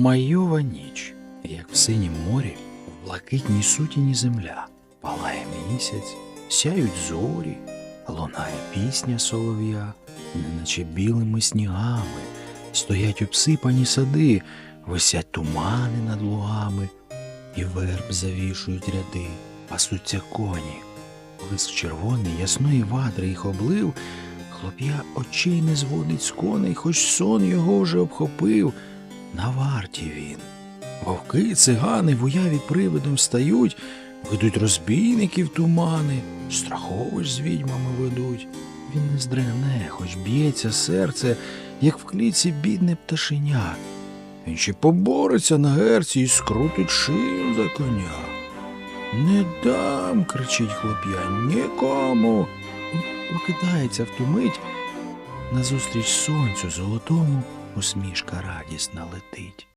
Майова ніч, як в синім морі, в блакитній сутіні земля, палає місяць, сяють зорі, лунає пісня солов'я, неначе білими снігами, стоять обсипані сади, висять тумани над лугами, і верб завішують ряди, пасуться коні. Блиск червоний ясної вадри їх облив, хлоп'я очей не зводить з коней, хоч сон його вже обхопив. На варті він. Вовки, цигани в уяві привидом стають, ведуть розбійників тумани, страховищ з відьмами ведуть. Він не здригне, хоч б'ється серце, як в кліці бідне пташеня. Він ще побореться на герці і скрутить шию за коня. Не дам, кричить хлоп'я, нікому. І Прокидається в ту мить, назустріч сонцю золотому усмішка радісна летить.